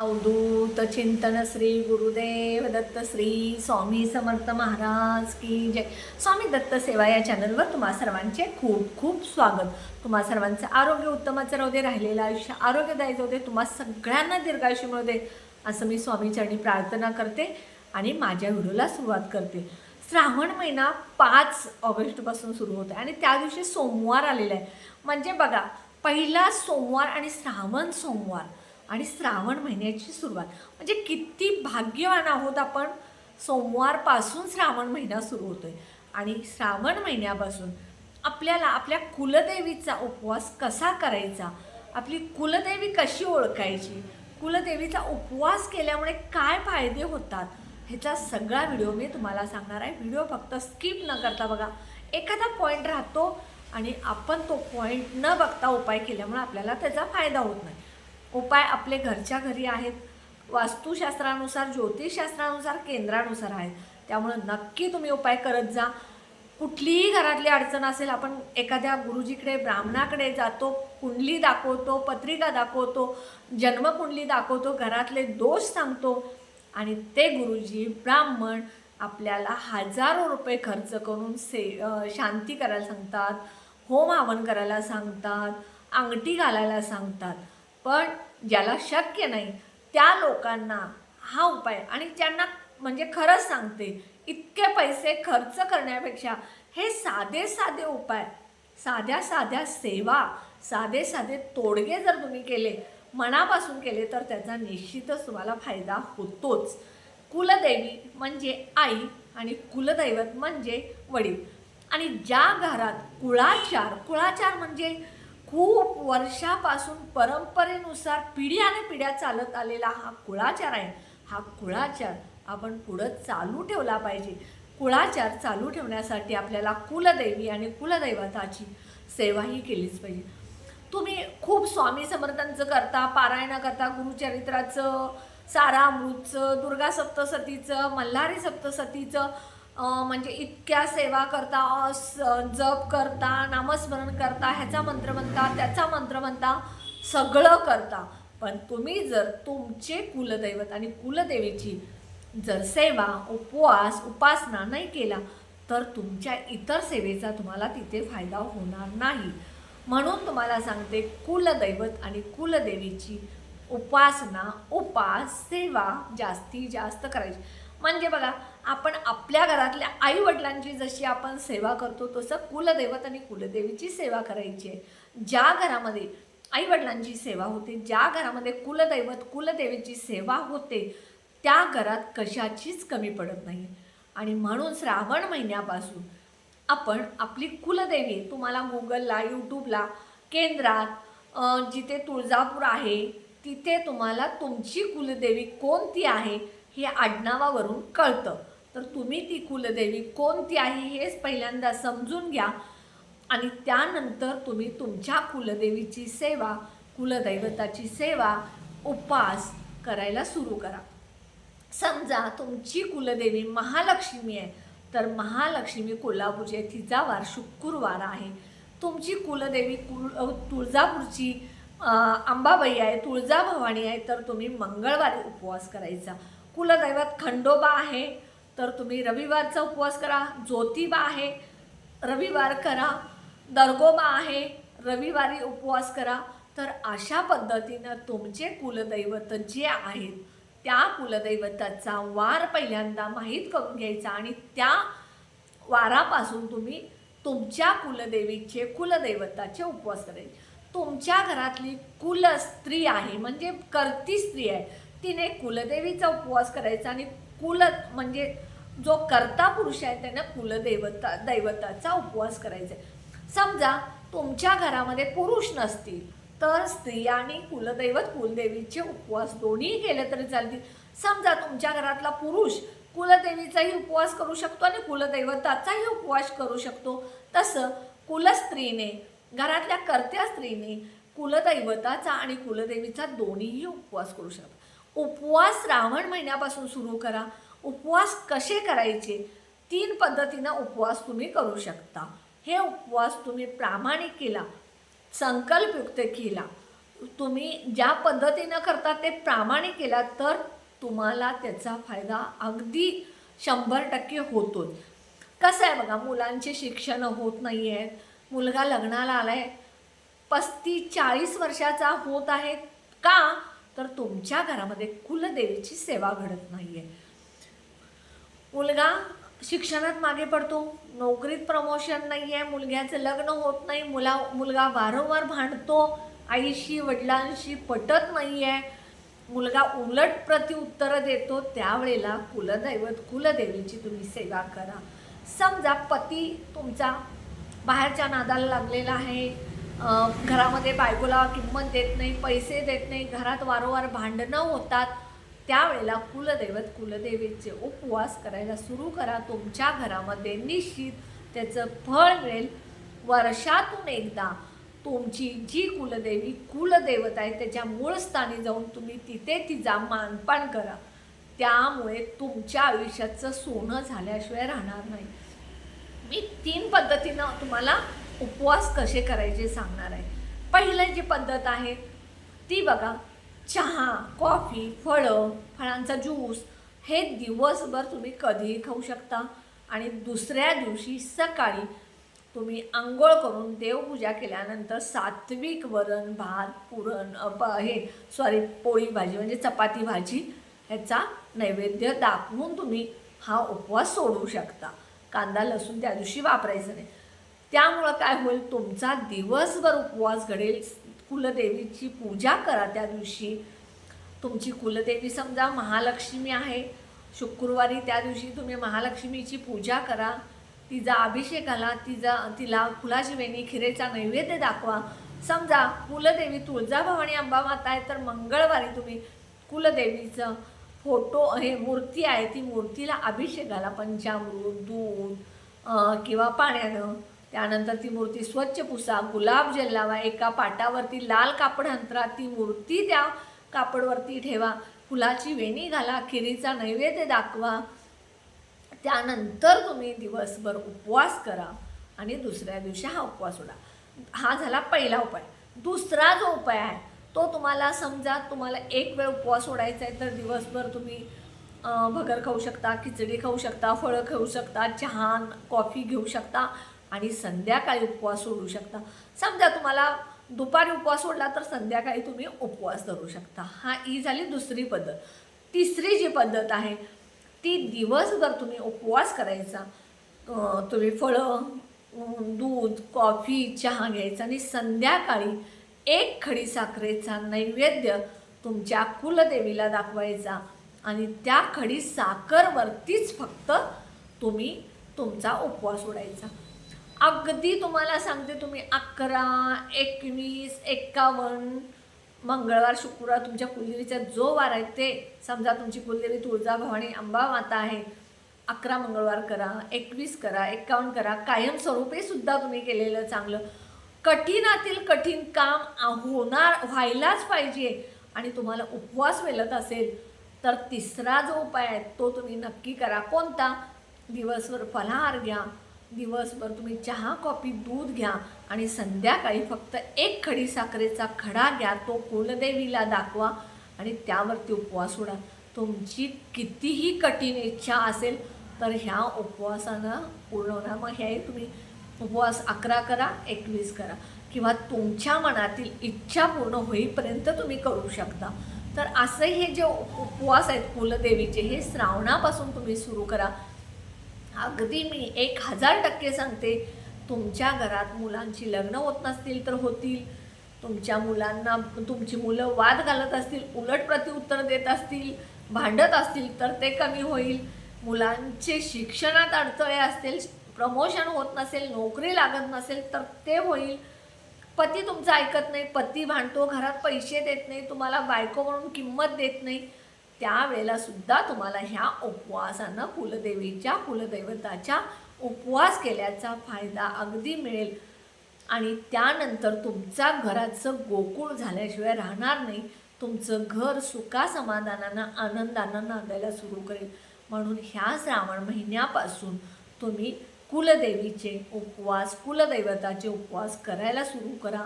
अवधूत चिंतन श्री गुरुदेव दत्त श्री स्वामी समर्थ महाराज की जय. स्वामी दत्त सेवा या चॅनलवर तुम्हा सर्वांचे खूप खूप स्वागत. तुम्हा सर्वांचं आरोग्य उत्तमाचं राहू दे राहिलेलं आयुष्य आरोग्यदायी जाऊ दे तुम्हा सगळ्यांना दीर्घायुष्य मिळू दे असं मी स्वामीचरणी प्रार्थना करते आणि माझ्या व्हिडिओला सुरुवात करते. श्रावण महिना पाच ऑगस्टपासून सुरू होतो आणि त्या दिवशी सोमवार आलेला आहे. म्हणजे बघा पहिला सोमवार आणि श्रावण सोमवार. आणि श्रावण महिन्याची सुरुवात. म्हणजे किती भाग्यवान आहोत आपण. सोमवारपासून श्रावण महिना सुरू होतोय. आणि श्रावण महिन्यापासून आपल्याला आपल्या कुलदेवीचा उपवास कसा करायचा? आपली कुलदेवी कशी ओळखायची? कुलदेवीचा उपवास केल्यामुळे काय फायदे होतात? ह्याचा सगळा व्हिडिओ मी तुम्हाला सांगणार आहे. व्हिडिओ फक्त स्किप न करता बघा. एखादा पॉईंट राहतो आणि आपण तो पॉईंट न बघता उपाय केल्यामुळे आपल्याला त्याचा फायदा होत नाही. उपाय आपले घरच्या घरी आहेत. वास्तुशास्त्रानुसार ज्योतिषशास्त्रानुसार केंद्रानुसार आहेत. त्यामुळं नक्की तुम्ही उपाय करत जा. कुठलीही घरातली अडचण असेल आपण एखाद्या गुरुजीकडे ब्राह्मणाकडे जातो कुंडली दाखवतो पत्रिका दाखवतो जन्मकुंडली दाखवतो घरातले दोष सांगतो आणि ते गुरुजी ब्राह्मण आपल्याला हजारो रुपये खर्च करून से शांती करायला सांगतात होम हवन करायला सांगतात अंगठी घालायला सांगतात. पण ज्याला शक्य नाही त्या लोकांना हा उपाय आणि ज्यांना म्हणजे खरंच सांगते इतके पैसे खर्च करण्यापेक्षा हे साधे साधे उपाय साध्या साध्या सेवा साधे साधे तोडगे जर तुम्ही केले मनापासून केले तर त्याचा निश्चितच तुम्हाला फायदा होतोच. कुलदैवी म्हणजे आई आणि कुलदैवत म्हणजे वडील. आणि ज्या घरात कुळाचार कुळाचार म्हणजे खूप वर्षापासून परंपरेनुसार पिढ्याने पिढ्या चालत आलेला हा कुळाचार आहे. हा कुळाचार आपण पुढं चालू ठेवला पाहिजे. कुळाचार चालू ठेवण्यासाठी आपल्याला कुलदैवी आणि कुलदैवताची सेवाही केलीच पाहिजे. तुम्ही खूप स्वामी समर्थांचं करता पारायण करता गुरुचरित्राचं सारामृतचं दुर्गा सप्तसतीचं मल्हारी सप्तसतीचं म्हणजे इतक्या सेवा करता स- जप करता नामस्मरण करता ह्याचा मंत्र म्हणता त्याचा मंत्र म्हणता सगळं करता. पण तुम्ही जर तुमचे कुलदैवत आणि कुलदेवीची जर सेवा उपवास उपासना नाही केला तर तुमच्या इतर सेवेचा तुम्हाला तिथे फायदा होणार नाही. म्हणून तुम्हाला सांगते कुलदैवत आणि कुलदेवीची उपासना उपास सेवा जास्ती जास्त करायची. म्हणजे बघा आपण आपल्या घरातल्या आई वडिलांची जशी आपण सेवा करतो तसं कुलदैवत आणि कुलदेवीची सेवा करायची आहे. ज्या घरामध्ये आई वडिलांची सेवा होते ज्या घरामध्ये कुलदैवत कुलदेवीची सेवा होते त्या घरात कशाचीच कमी पडत नाही. आणि म्हणून श्रावण महिन्यापासून आपण आपली कुलदेवी तुम्हाला गुगलला यूट्यूबला केंद्रात जिथे तुळजापूर आहे तिथे तुम्हाला तुमची कुलदेवी कोणती आहे हे आडनावावरून कळतं. तर तुम्ही ती कुलदेवी कोणती आहे हेच पहिल्यांदा समजून घ्या आणि त्यानंतर तुम्ही तुमच्या कुलदेवीची सेवा कुलदैवताची सेवा उपास करायला सुरू करा. समजा तुमची कुलदेवी महालक्ष्मी आहे तर महालक्ष्मी कोल्हापूरची आहे तिचा वार शुक्रवार आहे. तुमची कुलदेवी कुल तुळजापूरची अंबाबाई आहे तुळजाभवानी आहे तर तुम्ही मंगळवारी उपवास करायचा. कुलदैवत खंडोबा आहे तर तुम्ही रविवारचा उपवास करा ज्योतिबा आहे रविवार करा दर्गोबा आहे रविवारी उपवास करा. तर अशा पद्धतीनं तुमचे कुलदैवत जे आहेत त्या कुलदैवताचा वार पहिल्यांदा माहीत करून घ्यायचा आणि त्या वारापासून तुम्ही तुमच्या कुलदेवीचे कुलदैवताचे उपवास करायचे. तुमच्या घरातली कुल स्त्री आहे म्हणजे करती स्त्री आहे तिने कुलदेवीचा उपवास करायचा आणि कुल म्हणजे जो कर्ता पुरुष आहे त्यानं कुलदेवता दैवताचा उपवास करायचा आहे. समजा तुमच्या घरामध्ये पुरुष नसतील तर स्त्रियांनी कुलदैवत कुलदेवीचे उपवास दोन्ही केले तरी चालतील. समजा तुमच्या घरातला पुरुष कुलदेवीचाही उपवास करू शकतो आणि कुलदैवताचाही उपवास करू शकतो. तसं कुलस्त्रीने घरातल्या कर्त्या स्त्रीने कुलदैवताचा आणि कुलदेवीचा दोन्हीही उपवास करू शकतो उपवास श्रावण महिन्यापासून सुरू करा. उपवास कसे करायचे? तीन पद्धतीनं उपवास तुम्ही करू शकता. हे उपवास तुम्ही प्रामाणिक केला संकल्पयुक्त केला. तुम्ही ज्या पद्धतीनं करता ते प्रामाणिक केला तर तुम्हाला त्याचा फायदा अगदी शंभर टक्के होतोच. कसं आहे बघा मुलांचे शिक्षण होत नाही आहेत मुलगा लग्नाला आला आहे पस्तीस चाळीस वर्षाचा होत आहे का? तर तुमच्या घरामध्ये कुलदेवीची सेवा घडत नाही आहे मुलगा शिक्षणात मागे पडतो नोकरीत प्रमोशन नाही आहे मुलग्याचं लग्न होत नाही मुला मुलगा वारंवार भांडतो आईशी वडिलांशी पटत नाही आहे मुलगा उलट प्रतिउत्तरं देतो त्यावेळेला कुलदैवत कुलदेवीची तुम्ही सेवा करा. समजा पती तुमचा बाहेरच्या नादाला लागलेला आहे घरामध्ये बायकोला किंमत देत नाही पैसे देत नाही घरात वारंवार भांडणं होतात त्यावेळेला कुलदैवत कुलदेवीचे उपवास करायला सुरू करा. तुमच्या घरामध्ये निश्चित त्याचं फळ मिळेल. वर्षातून एकदा तुमची जी कुलदेवी कुलदैवत आहे त्याच्या मूळ स्थानी जाऊन तुम्ही तिथे तिचा मानपान करा. त्यामुळे तुमच्या आयुष्याचं सोनं झाल्याशिवाय राहणार नाही. मी तीन पद्धतीनं तुम्हाला उपवास कसे करायचे सांगणार आहे. पहिलं जी पद्धत आहे ती बघा. चहा कॉफी फळं फळांचा ज्यूस हे दिवसभर तुम्ही कधीही खाऊ शकता. आणि दुसऱ्या दिवशी सकाळी तुम्ही आंघोळ करून देवपूजा केल्यानंतर सात्विक वरण भात पुरण हे सॉरी पोळी भाजी म्हणजे चपाती भाजी ह्याचा नैवेद्य दाखवून तुम्ही हा उपवास सोडू शकता. कांदा लसूण त्या दिवशी वापरायचं नाही. त्यामुळं काय होईल? तुमचा दिवसभर उपवास घडेल. कुलदेवीची पूजा करा त्या दिवशी. तुमची कुलदेवी समजा महालक्ष्मी आहे. शुक्रवारी त्या दिवशी तुम्ही महालक्ष्मीची पूजा करा. तिचा अभिषेक घाला. तिचा तिला फुलाची वेणी खिरेचा नैवेद्य दाखवा. समजा कुलदेवी तुळजाभवानी अंबा माता आहे तर मंगळवारी तुम्ही कुलदेवीचं फोटो हे मूर्ती आहे ती मूर्तीला अभिषेक घाला. पंचामृत दूध किंवा पाण्यानं. त्यानंतर ती मूर्ती स्वच्छ पुसा गुलाबजल लावा एका पाटावरती लाल कापड अंतरा ती मूर्ती त्या कापडवरती ठेवा. फुलाची वेणी घाला खिरीचा नैवेद्य दाखवा. त्यानंतर तुम्ही दिवसभर उपवास करा आणि दुसऱ्या दिवशी हा उपवास सोडा. हा झाला पहिला उपाय. दुसरा जो उपाय आहे तो तुम्हाला समजा तुम्हाला एक वेळ उपवास सोडायचा आहे तर दिवसभर तुम्ही भगर खाऊ शकता खिचडी खाऊ शकता फळं खाऊ शकता चहा कॉफी घेऊ शकता. आणि संध्याकाळी उपवास सोडू शकता. समजा तुम्हाला दुपारी उपवास सोडला तर संध्याकाळी तुम्ही उपवास धरू शकता. हा ही झाली दुसरी पद्धत. तिसरी जी पद्धत आहे ती दिवसभर तुम्ही उपवास करायचा. तुम्ही फळं दूध कॉफी चहा घ्यायचा आणि संध्याकाळी एक खडी साखरेचा नैवेद्य तुमच्या कुलदेवीला दाखवायचा आणि त्या खडी साखरवरतीच फक्त तुम्ही तुमचा उपवास उडायचा अगदी तुम्हाला सांगते तुम्ही अकरा एकवीस एक्कावन्न मंगळवार शुक्रवार तुमच्या कुलदेवीचा जो वार आहे ते समजा तुमची कुलदेवी तुळजाभवानी अंबा माता आहे अकरा मंगळवार करा एकवीस करा एक्कावन्न करा कायमस्वरूपी सुद्धा तुम्ही केलेलं चांगलं. कठीणातील कठीण काम होणार व्हायलाच पाहिजे आणि तुम्हाला उपवास मिळत असेल तर तिसरा जो उपाय आहे तो तुम्ही नक्की करा. कोणता? दिवसभर फलाहार घ्या. दिवसभर तुम्ही चहा कॉफी दूध घ्या आणि संध्याकाळी फक्त एक खडी साखरेचा खडा घ्या तो कुलदेवीला दाखवा आणि त्यावरती उपवास सोडा. तुमची कितीही कठीण इच्छा असेल तर ह्या उपवासानं पूर्ण होणार. मग हे तुम्ही उपवास अकरा करा एकवीस करा किंवा तुमच्या मनातील इच्छा पूर्ण होईपर्यंत तुम्ही करू शकता. तर असे हे जे उपवास आहेत कुलदेवीचे हे श्रावणापासून तुम्ही सुरू करा. अगदी मी एक हजार टक्के सांगते तुमच्या घरात मुलांची लग्न होत नसतील तर होतील. तुमच्या मुलांना तुमची मुलं वाद घालत असतील उलट प्रतिउत्तर देत असतील भांडत असतील तर ते कमी होईल. मुलांचे शिक्षणात अडथळे असतील प्रमोशन होत नसेल नोकरी लागत नसेल तर ते होईल. पती तुमचं ऐकत नाही पती भांडतो घरात पैसे देत नाही तुम्हाला बायको म्हणून किंमत देत नाही. त्यावेळेला सुद्धा तुम्हाला ह्या उपवासानं कुलदेवीच्या कुलदैवताच्या उपवास केल्याचा फायदा अगदी मिळेल. आणि त्यानंतर तुमच्या घराचं गोकुळ झाल्याशिवाय राहणार नाही. तुमचं घर सुखा समाधानानं आनंदानं नांदायला सुरू करेल. म्हणून ह्या श्रावण महिन्यापासून तुम्ही कुलदेवीचे उपवास कुलदैवताचे उपवास करायला सुरू करा.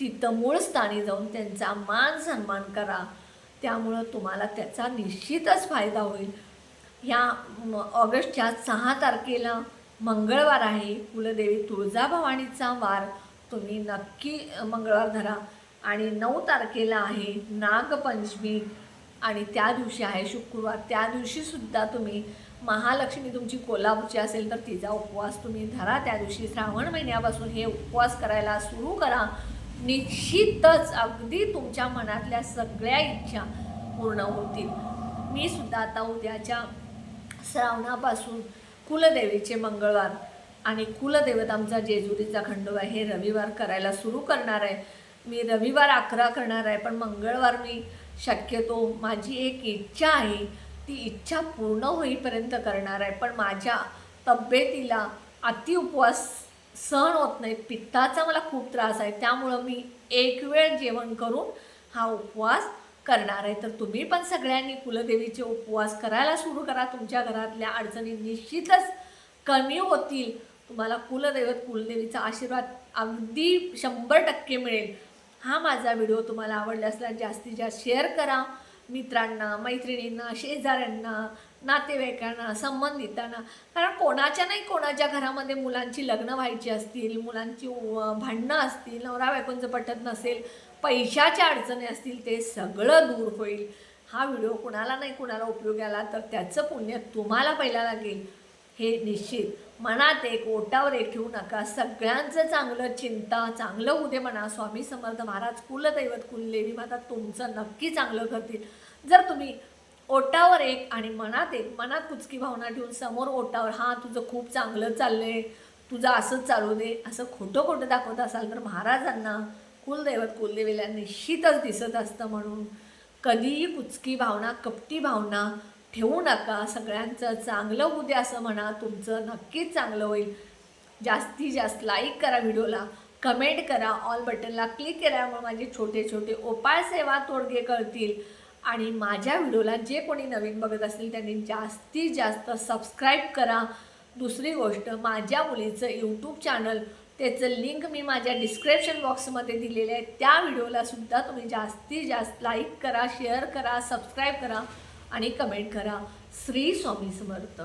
तिथं मूळ स्थानी जाऊन त्यांचा मान सन्मान करा. त्यामुळं तुम्हाला त्याचा निश्चितच फायदा होईल. ह्या ऑगस्टच्या सहा तारखेला मंगळवार आहे. कुलदेवी तुळजाभवानीचा वार. तुम्ही नक्की मंगळवार धरा. आणि नऊ तारखेला आहे नागपंचमी. आणि त्या दिवशी आहे शुक्रवार. त्या दिवशीसुद्धा तुम्ही महालक्ष्मी तुमची कोल्हापूरची असेल तर तिचा उपवास तुम्ही धरा. त्या दिवशी श्रावण महिन्यापासून हे उपवास करायला सुरू करा. निश्चितच अगदी तुमच्या मनातल्या सगळ्या इच्छा पूर्ण होतील. मी सुद्धा आता उद्याच्या श्रावणापासून कुलदेवीचे मंगळवार आणि कुलदैवत आमचा जेजुरीचा खंडोबा हे रविवार करायला सुरू करणार आहे. मी रविवार अकरा करणार आहे पण मंगळवार मी शक्यतो माझी एक इच्छा आहे ती इच्छा पूर्ण होईपर्यंत करणार आहे. पण माझ्या तब्येतीला अति उपवास सहन होत नाही. पित्ताचा मला खूप त्रास आहे. त्यामुळं मी एक वेळ जेवण करून हा उपवास करणार आहे. तर तुम्ही पण सगळ्यांनी कुलदेवीचे उपवास करायला सुरू करा. तुमच्या घरातल्या अडचणी निश्चितच कमी होतील. तुम्हाला कुलदैवत कुलदेवीचा आशीर्वाद अगदी शंभर टक्के मिळेल. हा माझा व्हिडिओ तुम्हाला आवडला असल्यास जास्तीत जास्त शेअर करा. मित्रांना मैत्रिणींना शेजाऱ्यांना नातेवाईकांना संबंधितांना. कारण कोणाच्या नाही कोणाच्या घरामध्ये मुलांची लग्न व्हायची असतील मुलांची व- भांडणं असतील नवरा बायकोंचं पटत नसेल पैशाच्या अडचणी असतील ते सगळं दूर होईल. हा व्हिडिओ कुणाला नाही कुणाला उपयोग आला तर त्याचं पुण्य तुम्हाला पहिला लागेल हे निश्चित. मनात एक ओटावर एक ठेवू नका. सगळ्यांचं चांगलं चिंता चांगलं होऊ दे म्हणा. स्वामी समर्थ महाराज कुलदैवत कुलदेवी माता तुमचं नक्की चांगलं करतील. जर तुम्ही ओटावर एक आणि मनात एक मनात कुचकी भावना ठेवून समोर ओटावर हां तुझं खूप चांगलं चाललंय तुझं असंच चालू दे असं खोटं खोटं दाखवत असाल तर महाराजांना कुलदैवत कुलदेवीला निश्चितच दिसत असतं म्हणून. कधीही कुचकी भावना कपटी भावना ठेवू नका. सगळ्यांचं चांगलं होऊ द्या असं म्हणा. तुमचं नक्कीच चांगलं होईल. जास्तीत जास्त लाईक करा व्हिडिओला. कमेंट करा. ऑल बटनला क्लिक केल्यामुळे माझे छोटे छोटे उपाय सेवा तोडगे कळतील. आणि माझ्या व्हिडिओला जे कोणी नवीन बघत असतील त्यांनी जास्तीत जास्त सबस्क्राईब करा. दुसरी गोष्ट माझ्या मुलीचं यूट्यूब चॅनल त्याचं लिंक मी माझ्या डिस्क्रिप्शन बॉक्समध्ये दिलेलं आहे. त्या व्हिडिओला सुद्धा तुम्ही जास्तीत जास्त लाईक करा शेअर करा सबस्क्राईब करा आणि कमेंट करा. श्री स्वामी समर्थ.